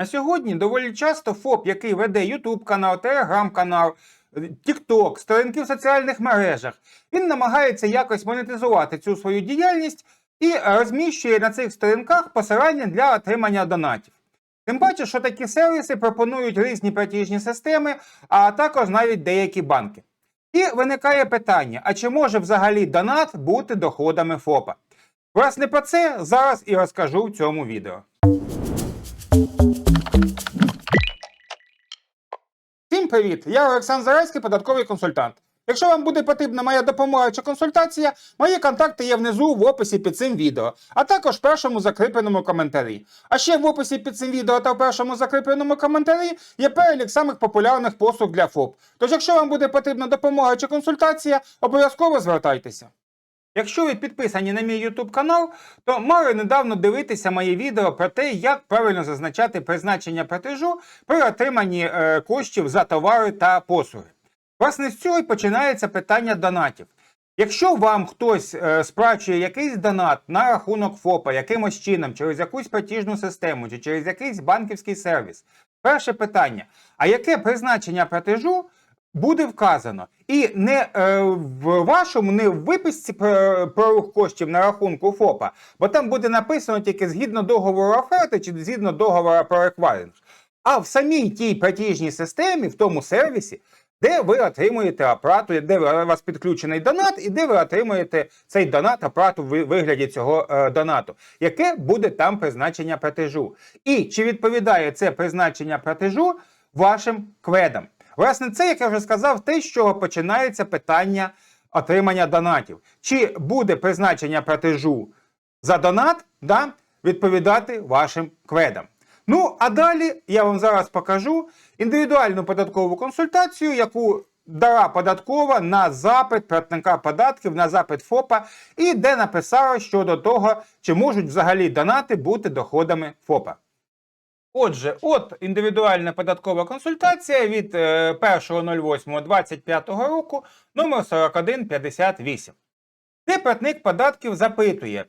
На сьогодні доволі часто ФОП, який веде YouTube канал, Telegram канал, TikTok, сторінки в соціальних мережах, він намагається якось монетизувати цю свою діяльність і розміщує на цих сторінках посилання для отримання донатів. Тим паче, що такі сервіси пропонують різні платіжні системи, а також навіть деякі банки. І виникає питання: а чи може взагалі донат бути доходами ФОПа? Власне про це зараз і розкажу в цьому відео. Привіт! Я Олександр Зарайський, податковий консультант. Якщо вам буде потрібна моя допомога чи консультація, мої контакти є внизу в описі під цим відео, а також в першому закріпленому коментарі. А ще в описі під цим відео та в першому закріпленому коментарі є перелік самих популярних послуг для ФОП. Тож, якщо вам буде потрібна допомога чи консультація, обов'язково звертайтеся. Якщо ви підписані на мій YouTube канал, то мали недавно дивитися моє відео про те, як правильно зазначати призначення платежу при отриманні е, коштів за товари та послуги. Власне, з цього і починається питання донатів. Якщо вам хтось е, сплачує якийсь донат на рахунок ФОПа якимось чином, через якусь платіжну систему чи через якийсь банківський сервіс, перше питання: а яке призначення платежу буде вказано? І не е, в вашому, не в виписці про, рух коштів на рахунку ФОПа, бо там буде написано тільки згідно договору оферти чи згідно договору про еквайринг, а в самій тій платіжній системі, в тому сервісі, де ви отримуєте оплату, де у вас підключений донат, і де ви отримуєте цей донат, оплату в вигляді цього е, донату, яке буде там призначення платежу. І чи відповідає це призначення платежу вашим кведам? Власне, це, як я вже сказав, те, з чого починається питання отримання донатів. Чи буде призначення платежу за донат да, відповідати вашим кведам? Ну, а далі я вам зараз покажу індивідуальну податкову консультацію, яку дала податкова на запит платника податків, на запит ФОПа, і де написала щодо того, чи можуть взагалі донати бути доходами ФОПа. Отже, от індивідуальна податкова консультація від е, 1.08.25 року номер 4158. Де платник податків запитує,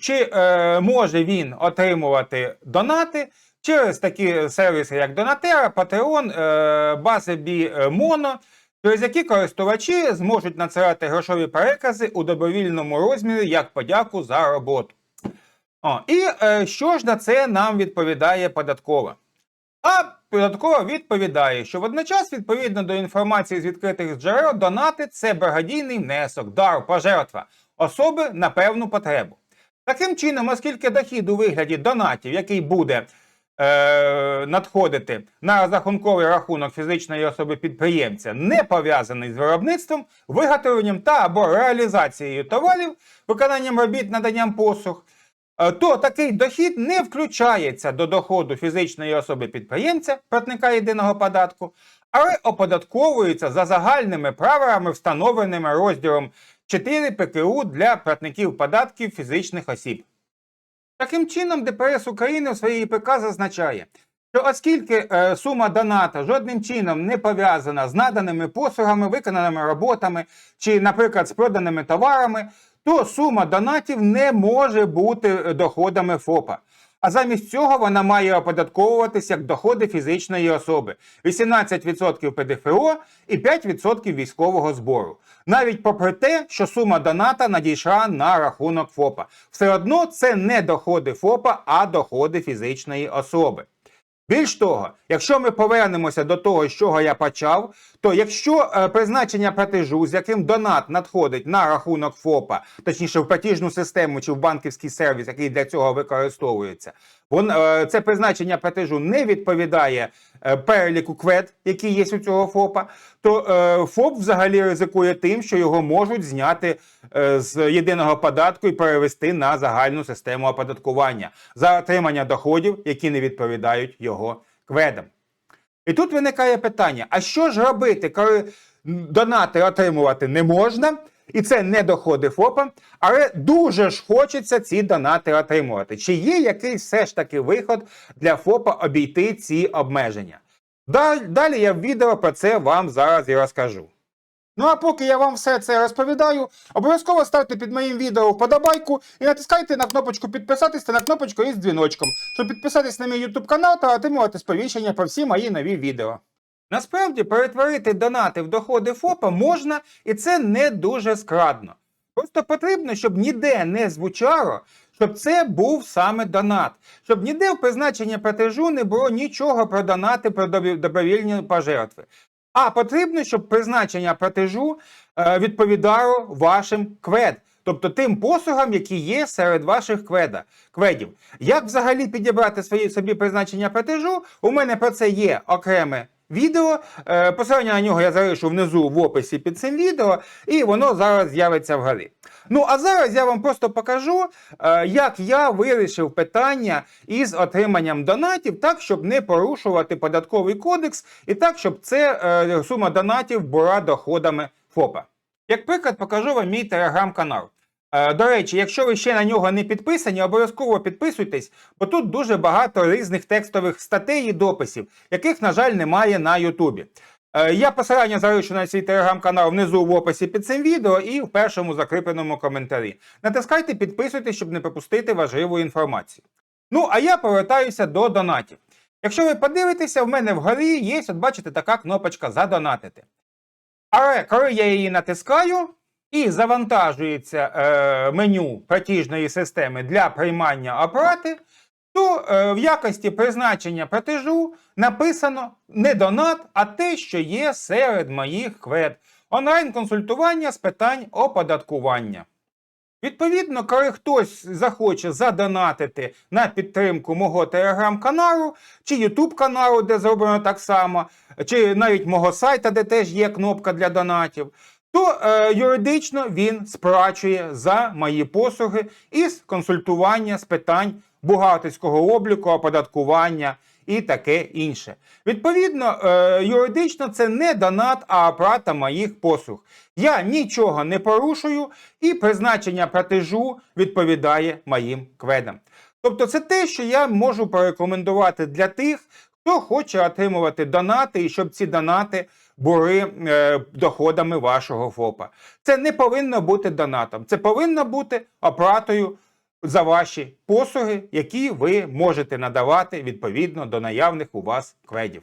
чи е, може він отримувати донати через такі сервіси, як Donatera, Patreon, е, Базебі Моно, через які користувачі зможуть надсилати грошові перекази у добровільному розмірі як подяку за роботу. О, і е, що ж на це нам відповідає податкова? А податкова відповідає, що водночас, відповідно до інформації з відкритих джерел, донати це благодійний внесок, дар, пожертва особи на певну потребу. Таким чином, оскільки дохід у вигляді донатів, який буде е, надходити на розрахунковий рахунок фізичної особи підприємця, не пов'язаний з виробництвом, виготовленням та або реалізацією товарів, виконанням робіт, наданням послуг, то такий дохід не включається до доходу фізичної особи підприємця, платника єдиного податку, але оподатковується за загальними правилами, встановленими розділом 4 ПКУ для платників податків фізичних осіб. Таким чином, ДПС України в своїй ІПК зазначає, що оскільки е, сума доната жодним чином не пов'язана з наданими послугами, виконаними роботами чи, наприклад, з проданими товарами, то сума донатів не може бути е, доходами ФОПа. А замість цього вона має оподатковуватися як доходи фізичної особи 18% ПДФО і 5% військового збору. Навіть попри те, що сума доната надійшла на рахунок ФОПа. Все одно це не доходи ФОПа, а доходи фізичної особи. Більш того, якщо ми повернемося до того, з чого я почав, то якщо е, призначення платежу, з яким донат надходить на рахунок ФОПа, точніше в платіжну систему чи в банківський сервіс, який для цього використовується, вон, е, це призначення платежу не відповідає е, переліку квед, який є у цього ФОПа, то е, ФОП взагалі ризикує тим, що його можуть зняти з єдиного податку і перевести на загальну систему оподаткування за отримання доходів, які не відповідають його кведам. І тут виникає питання: а що ж робити, коли донати отримувати не можна, і це не доходи ФОПа, але дуже ж хочеться ці донати отримувати? Чи є якийсь все ж таки виход для ФОПа обійти ці обмеження? Далі я в відео про це вам зараз і розкажу. Ну а поки я вам все це розповідаю, обов'язково ставте під моїм відео вподобайку і натискайте на кнопочку підписатись та на кнопочку із дзвіночком, щоб підписатись на мій YouTube канал та отримувати сповіщення про всі мої нові відео. Насправді перетворити донати в доходи ФОПа можна, і це не дуже складно. Просто потрібно, щоб ніде не звучало, щоб це був саме донат, щоб ніде в призначенні платежу не було нічого про донати, про добровільні пожертви. А потрібно, щоб призначення платежу е, відповідало вашим квед, тобто тим послугам, які є серед ваших кведа, кведів. Як взагалі підібрати свої собі призначення платежу? У мене про це є окреме відео. Е, посилання на нього я залишу внизу в описі під цим відео, і воно зараз з'явиться вгорі. Ну а зараз я вам просто покажу, е, як я вирішив питання із отриманням донатів, так щоб не порушувати податковий кодекс, і так, щоб це е, сума донатів була доходами ФОПа. Як приклад, покажу вам мій телеграм-канал. Е, До речі, якщо ви ще на нього не підписані, обов'язково підписуйтесь, бо тут дуже багато різних текстових статей і дописів, яких, на жаль, немає на Ютубі. Е, Я посилання залишу на свій телеграм-канал внизу в описі під цим відео і в першому закріпленому коментарі. Натискайте, підписуйтесь, щоб не пропустити важливу інформацію. Ну, а я повертаюся до донатів. Якщо ви подивитеся, в мене вгорі є, от бачите, така кнопочка задонатити. Але коли я її натискаю і завантажується е, меню платіжної системи для приймання оплати, то е, в якості призначення платежу написано не донат, а те, що є серед моїх квед. Онлайн-консультування з питань оподаткування. Відповідно, коли хтось захоче задонатити на підтримку мого телеграм-каналу чи Ютуб каналу, де зроблено так само, чи навіть мого сайта, де теж є кнопка для донатів, то е, юридично він сплачує за мої послуги із консультування з питань бухгалтерського обліку, оподаткування і таке інше. Відповідно, е, юридично це не донат, а оплата моїх послуг. Я нічого не порушую, і призначення платежу відповідає моїм кведам. Тобто, це те, що я можу порекомендувати для тих, хто хоче отримувати донати, і щоб ці донати були е, доходами вашого ФОПа. Це не повинно бути донатом, це повинно бути оплатою за ваші послуги, які ви можете надавати відповідно до наявних у вас кведів.